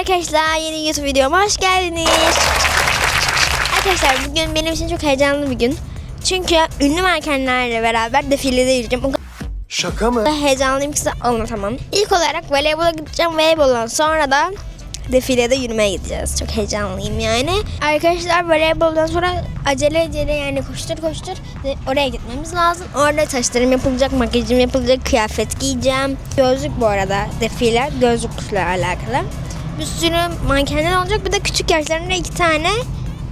Arkadaşlar yeni YouTube videoma hoş geldiniz. Arkadaşlar bugün benim için çok heyecanlı bir gün. Çünkü ünlü mankenlerle beraber defilede yürüyeceğim. Şaka mı? heyecanlıyım ki size anlatamam. İlk olarak voleybola gideceğim. Voleyboldan sonra da defilede yürümeye gideceğiz. Çok heyecanlıyım yani. Arkadaşlar voleyboldan sonra acele acele yani koştur koştur oraya gitmemiz lazım. Orada taşlarım yapılacak, makyajım yapılacak, kıyafet giyeceğim. Gözlük bu arada defile gözlükle alakalı. Bir sürü mankenler olacak. Bir de küçük yaşlarında iki tane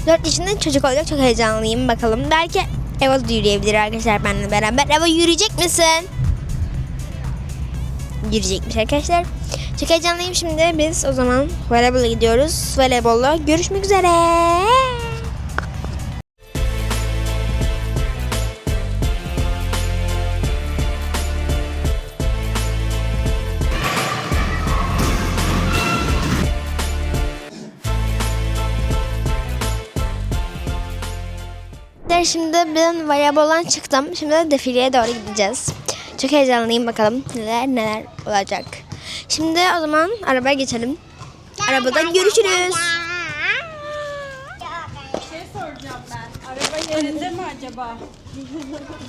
4 yaşında çocuk olacak. Çok heyecanlıyım bakalım. Belki Eva da yürüyebilir arkadaşlar benimle beraber. Eva yürüyecek misin? Yürüyecekmiş arkadaşlar. Çok heyecanlıyım şimdi. Biz o zaman voleybola gidiyoruz. Voleybolla görüşmek üzere. Ben Şimdi ben voleyboldan çıktım. Şimdi de defileye doğru gideceğiz. Çok heyecanlıyım bakalım neler neler olacak. Şimdi o zaman arabaya geçelim. Arabada görüşürüz. Şey soracağım ben. Araba yerinde mi acaba?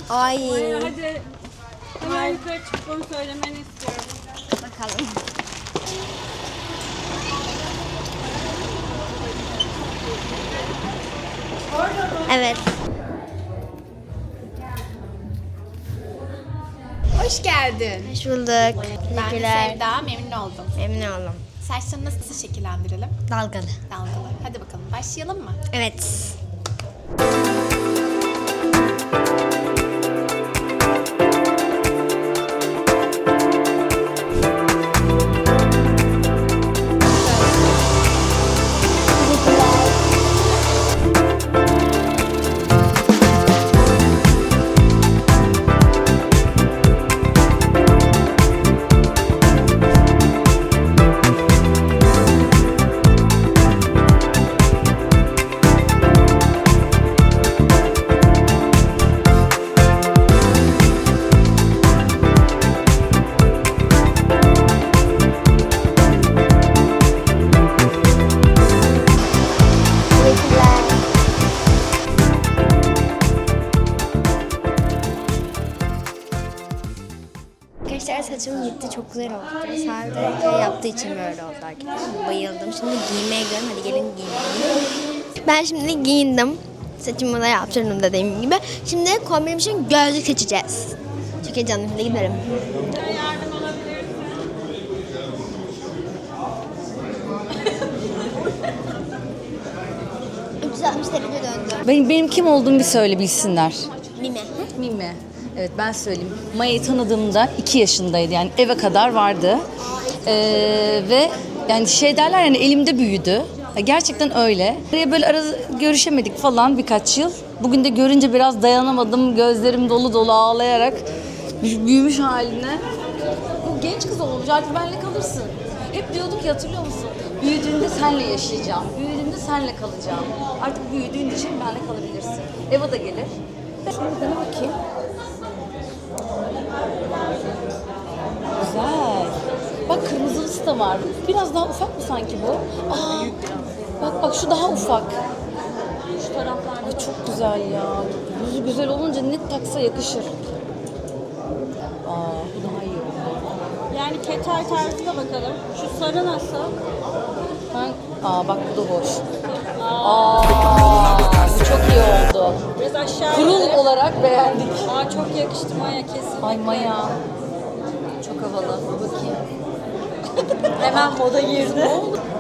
Ay Hadi hemen yukarı çıkıp onu söylemeni istiyorum. bakalım. Evet. Hoş geldin. Hoş bulduk. Ben Teşekkürler. Sevda, memnun oldum. Memnun oldum. Saçlarını nasıl şekillendirelim? Dalgalı. Dalgalı. Hadi bakalım, başlayalım mı? Evet. Güzel oldu. Sadece yaptığı için böyle oldu arkadaşlar. Bayıldım. Şimdi giymeye gidiyorum. Hadi gelin giyinelim. Ben şimdi giyindim. Saçımı da yaptırdım dediğim gibi. Şimdi kombin için gözlük seçeceğiz. Çok heyecanlıyım. Hadi gidelim. Yardım olabilirsin. ...360 derece döndü. Benim, benim kim olduğumu bir söyle bilsinler. Evet ben söyleyeyim. Maya'yı tanıdığımda 2 yaşındaydı yani eve kadar vardı. Ee, ve yani şey derler yani elimde büyüdü. Gerçekten öyle. Araya böyle arada görüşemedik falan birkaç yıl. Bugün de görünce biraz dayanamadım. Gözlerim dolu dolu ağlayarak büy- büyümüş haline. Bu genç kız olmuş artık benle kalırsın. Hep diyorduk ya hatırlıyor musun? Büyüdüğünde senle yaşayacağım. Büyüdüğünde senle kalacağım. Artık büyüdüğün için benle kalabilirsin. Eva da gelir. Şunu bakayım. Güzel. Bak kırmızılısı da var. Biraz daha ufak mı sanki bu? Aa, bak bak şu daha ufak. Şu taraflar. Ay çok güzel ya. Yüzü güzel olunca net taksa yakışır. Aa bu daha iyi oldu. Yani keter tarzına bakalım. Şu sarı nasıl? Ben, aa bak bu da hoş. Aa bu çok iyi oldu. Biraz aşağı Kurul indir. olarak beğendik. Aa çok yakıştı Maya kesin. Ay Maya. Çok havalı. Bakayım. Hemen moda girdi.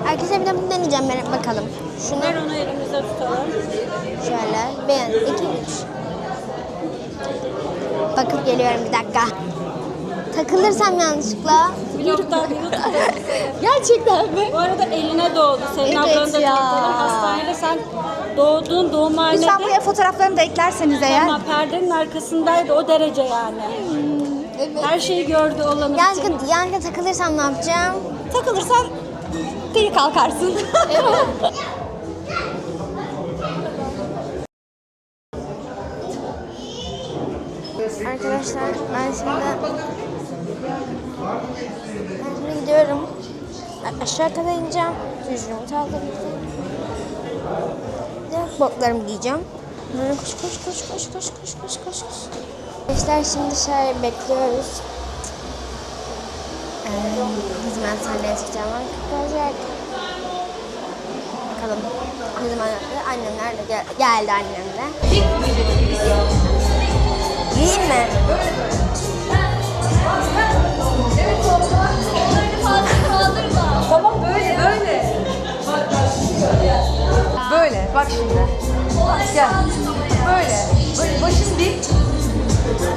Arkadaşlar bir de bunu deneyeceğim ben bakalım. Şunu Ver onu elimizde tutalım. şöyle beğen 2 3 Bakıp geliyorum bir dakika. Takılırsam yanlışlıkla Bloktan bunu tutalım. Gerçekten mi? Bu arada eline doğdu. Senin Evet ablanı da ya. tanıtalım. Hastanede sen doğduğun doğumhanede Lütfen buraya fotoğraflarını da eklerseniz eğer. ama perdenin arkasındaydı o derece yani. Her şeyi gördü olanı. yanlışlıkla, yanlışlıkla takılırsam ne yapacağım? Takılırsan geri kalkarsın. Arkadaşlar ben şimdi ben şimdi gidiyorum. A- Aşağı kata ineceğim. Yüzümü kaldıracağım. Botlarımı giyeceğim. Böyle koş koş koş koş koş koş koş koş koş. Arkadaşlar şimdi şey bekliyoruz. Ee, zaman sahneye çıkacağım arkadaşlar. Bakalım. Ne zaman yaptı? Annemler de gel- geldi annem de. Değil mi? Bak şimdi. Gel. Böyle. Böyle başın dik.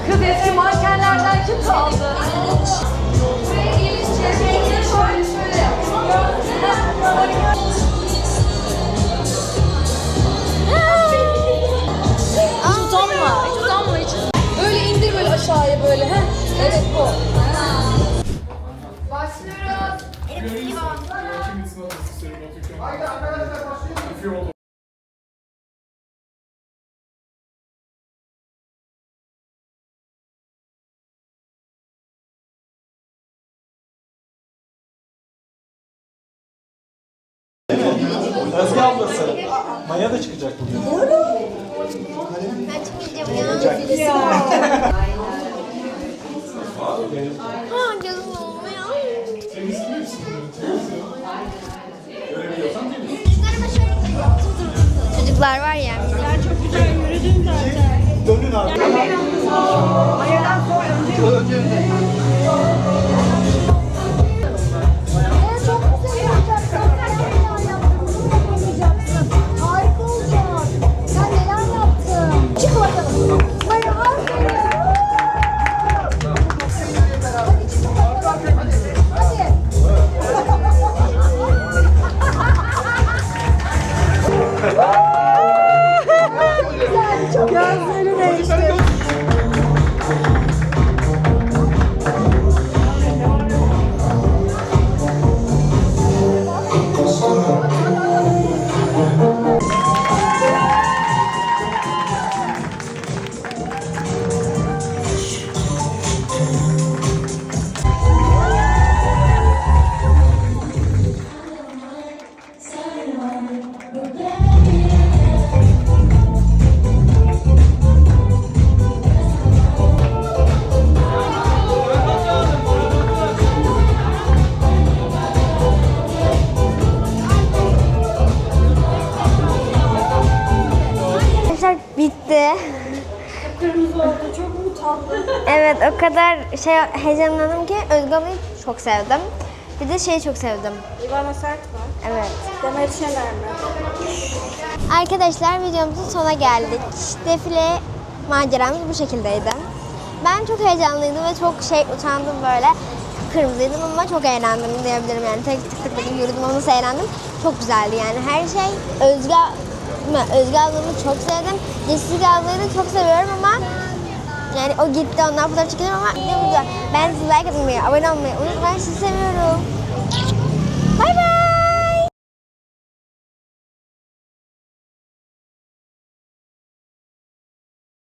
Kız eski mankenlerden kim kaldı? Buraya gelince şöyle şöyle yap. Hiç utanma. Hiç utanma hiç. Böyle indir böyle aşağıya böyle. Heh. Evet bu. Özge ablası. Maya da çıkacak bugün. Ben çıkmayacağım ya. Ha canım olmuyor. Çocuklar var ya. Çok güzel yürüdün zaten. Dönün abi. Evet o kadar şey heyecanlandım ki Özge ablayı çok sevdim. Bir de şeyi çok sevdim. İvana Sert var. Evet. Demet Şener mi? Arkadaşlar videomuzun sonuna geldik. Defile maceramız bu şekildeydi. Ben çok heyecanlıydım ve çok şey utandım böyle. Kırmızıydım ama çok eğlendim diyebilirim yani. Tek tık tık tık yürüdüm ama nasıl eğlendim. Çok güzeldi yani her şey. Özge, Özge ablamı çok sevdim. Jessica ablayı da çok seviyorum ama yani o gitti ondan fotoğraf çekelim ama ne güzel. Ben size like atmayı, abone olmayı unutmayın. Sizi seviyorum. Bay bay.